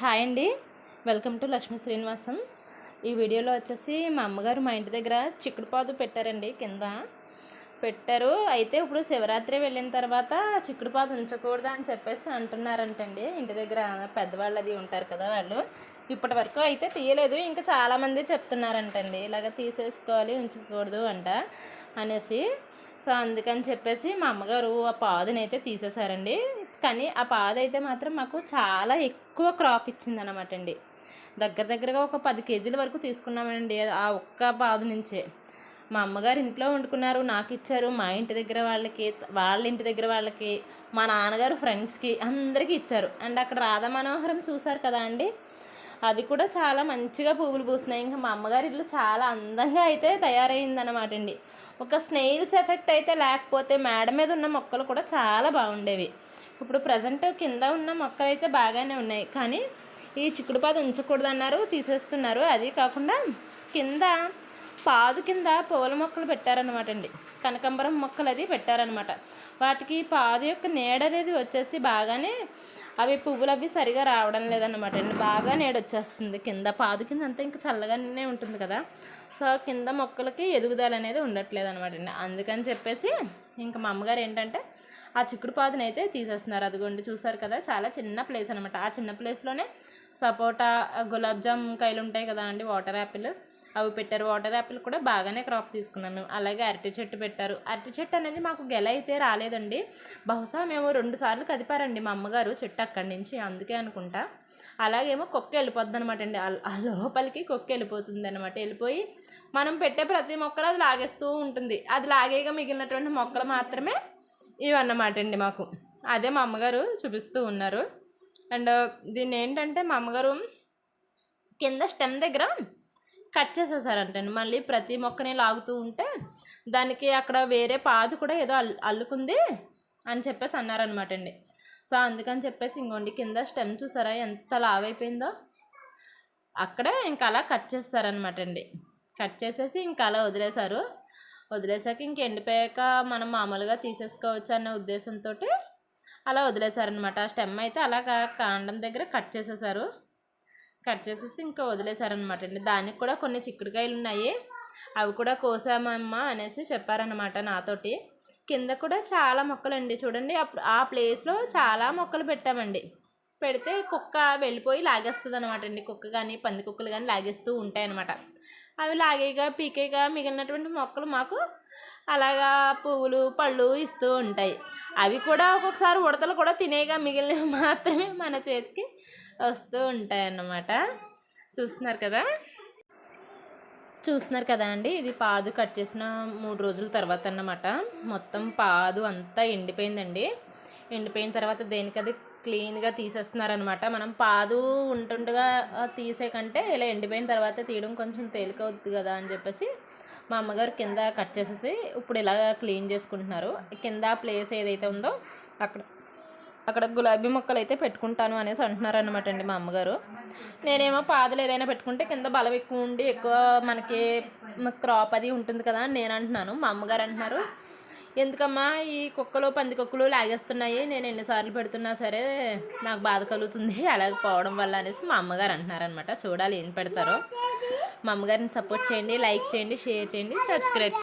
Hi అండి. Welcome to Lakshmi Srinivasam. ఈ వీడియోలో వచ్చేసి మా అమ్మగారు మా ఇంటి దగ్గర చిక్కుడు పాదు పెట్టారండి కింద. పెట్టారు. అయితే ఇప్పుడు శివరాత్రి వెళ్ళిన తర్వాత చిక్కుడు పాదు ఉంచకూడదు అని చెప్పేసి అంటున్నారంటండి. ఇంటి దగ్గర పెద్దవాళ్ళు అది ఉంటారు కదా వాళ్ళు. ఇప్పటి వరకు అయితే తీయలేదు. ఇంకా చాలామంది చెప్తున్నారంటండి. ఇలాగ తీసేసుకోవాలి ఉంచకూడదు అంట అనేసి. సో అందుకని చెప్పేసి మా అమ్మగారు ఆ పాదుని అయితే తీసేశారండి. కానీ ఆ పాద అయితే మాత్రం మాకు చాలా ఎక్కువ క్రాప్ ఇచ్చింది అనమాట అండి. దగ్గర దగ్గరగా ఒక పది కేజీల వరకు తీసుకున్నామండి ఆ ఒక్క పాదు నుంచే. మా అమ్మగారు ఇంట్లో వండుకున్నారు నాకు ఇచ్చారు మా ఇంటి దగ్గర వాళ్ళకి వాళ్ళ ఇంటి దగ్గర వాళ్ళకి మా నాన్నగారు ఫ్రెండ్స్కి అందరికీ ఇచ్చారు. అండ్ అక్కడ రాధా మనోహరం చూశారు కదా అండి? అది కూడా చాలా మంచిగా పువ్వులు పూస్తున్నాయి. ఇంకా మా అమ్మగారి ఇల్లు చాలా అందంగా అయితే తయారైందన్నమాట అండి. ఒక స్నేహిల్స్ ఎఫెక్ట్ అయితే లేకపోతే మేడ మీద ఉన్న మొక్కలు కూడా చాలా బాగుండేవి. ఇప్పుడు ప్రజెంట్ కింద ఉన్న మొక్కలు అయితే బాగానే ఉన్నాయి. కానీ ఈ చిక్కుడు పాదు ఉంచకూడదన్నారు తీసేస్తున్నారు. అది కాకుండా కింద పాదు కింద పూల మొక్కలు పెట్టారనమాట అండి. కనకంబరం మొక్కలు అది పెట్టారనమాట వాటికి పాదు యొక్క నీడ అనేది వచ్చేసి బాగానే అవి పువ్వులు అవి సరిగా రావడం లేదన్నమాట అండి. బాగా నీడ వచ్చేస్తుంది. కింద పాదు కింద అంతా ఇంకా చల్లగానే ఉంటుంది కదా. సో కింద మొక్కలకి ఎదుగుదల అనేది ఉండట్లేదు అనమాట అండి. అందుకని చెప్పేసి ఇంకా మా అమ్మగారు ఏంటంటే ఆ చిక్కుడు పాదుని అయితే తీసేస్తున్నారు. అదిగోండి చూసారు కదా చాలా చిన్న ప్లేస్ అనమాట ఆ చిన్న ప్లేస్లోనే సపోటా గులాబ్ జామ్ కాయలు ఉంటాయి కదా అండి వాటర్ యాపిల్. అవి పెట్టారు. వాటర్ యాపిల్ కూడా బాగానే క్రాప్ తీసుకున్నాం మేము. అలాగే అరటి చెట్టు పెట్టారు. అరటి చెట్టు అనేది మాకు గెల అయితే రాలేదండి. బహుశా మేము రెండు సార్లు కదిపారండి మా అమ్మగారు చెట్టు అక్కడి నుంచి అందుకే అనుకుంటా. అలాగేమో కుక్క వెళ్ళిపోద్ది అనమాట అండి. ఆ లోపలికి కుక్క వెళ్ళిపోతుంది అనమాట వెళ్ళిపోయి మనం పెట్టే ప్రతి మొక్కలు అది లాగేస్తూ ఉంటుంది. అది లాగేగా మిగిలినటువంటి మొక్కలు మాత్రమే ఇవన్నమాట అండి మాకు. అదే మా అమ్మగారు చూపిస్తూ ఉన్నారు. అండ్ దీన్ని ఏంటంటే మా అమ్మగారు కింద స్టెమ్ దగ్గర కట్ చేసేసారంటండి. మళ్ళీ ప్రతి మొక్కని లాగుతూ ఉంటే దానికి అక్కడ వేరే పాదు కూడా ఏదో అల్లుకుంది అని చెప్పేసి అన్నారనమాట అండి. సో అందుకని చెప్పేసి ఇంకోండి కింద స్టెమ్ చూసారా ఎంత లావైపోయిందో. అక్కడే ఇంకా అలా కట్ చేస్తారనమాట అండి. కట్ చేసేసి ఇంకా అలా వదిలేశారు. వదిలేసాక ఇంక ఎండిపోయాక మనం మామూలుగా తీసేసుకోవచ్చు అనే ఉద్దేశంతో అలా వదిలేశారనమాట ఆ స్టెమ్ అయితే అలాగా కాండం దగ్గర కట్ చేసేసారు. కట్ చేసేసి ఇంకా వదిలేశారనమాట అండి. దానికి కూడా కొన్ని చిక్కుడుకాయలు ఉన్నాయి. అవి కూడా కోసామమ్మా అనేసి చెప్పారనమాట నాతోటి. కింద కూడా చాలా మొక్కలు అండి చూడండి అప్పుడు ఆ ప్లేస్లో చాలా మొక్కలు పెట్టామండి. పెడితే కుక్క వెళ్ళిపోయి లాగేస్తుంది అనమాట అండి. కుక్క కానీ పంది కుక్కలు కానీ లాగేస్తూ ఉంటాయి అనమాట అవి లాగేగా పీకేగా మిగిలినటువంటి మొక్కలు మాకు అలాగా పువ్వులు పళ్ళు ఇస్తూ ఉంటాయి. అవి కూడా ఒక్కొక్కసారి ఉడతలు కూడా తినేగా మిగిలినవి మాత్రమే మన చేతికి వస్తూ ఉంటాయి అన్నమాట చూస్తున్నారు కదా? చూస్తున్నారు కదా అండి? ఇది పాదు కట్ చేసిన మూడు రోజుల తర్వాత అన్నమాట. మొత్తం పాదు అంతా ఎండిపోయిందండి. ఎండిపోయిన తర్వాత దేనికది క్లీన్గా తీసేస్తున్నారనమాట మనం పాదు ఉంటుండగా తీసే కంటే ఇలా ఎండిపోయిన తర్వాత తీయడం కొంచెం తేలికవుద్ది కదా అని చెప్పేసి మా అమ్మగారు కింద కట్ చేసేసి ఇప్పుడు ఇలా క్లీన్ చేసుకుంటున్నారు. కింద ప్లేస్ ఏదైతే ఉందో అక్కడ అక్కడ గులాబీ మొక్కలు అయితే పెట్టుకుంటాను అనేసి అంటున్నారు అనమాట అండి మా అమ్మగారు. నేనేమో పాదలు ఏదైనా పెట్టుకుంటే కింద బలం ఎక్కువ ఉండి ఎక్కువ మనకి క్రాప్ అది ఉంటుంది కదా అని నేను అంటున్నాను. మా అమ్మగారు అంటున్నారు. ఎందుకమ్మా ఈ కుక్కలు పంది కుక్కలు లాగేస్తున్నాయి. నేను ఎన్నిసార్లు పెడుతున్నా సరే నాకు బాధ కలుగుతుంది. అలాగే పోవడం వల్ల అనేసి మా అమ్మగారు అంటున్నారనమాట చూడాలి ఏం పెడతారో. మా అమ్మగారిని సపోర్ట్ చేయండి లైక్ చేయండి షేర్ చేయండి సబ్స్క్రైబ్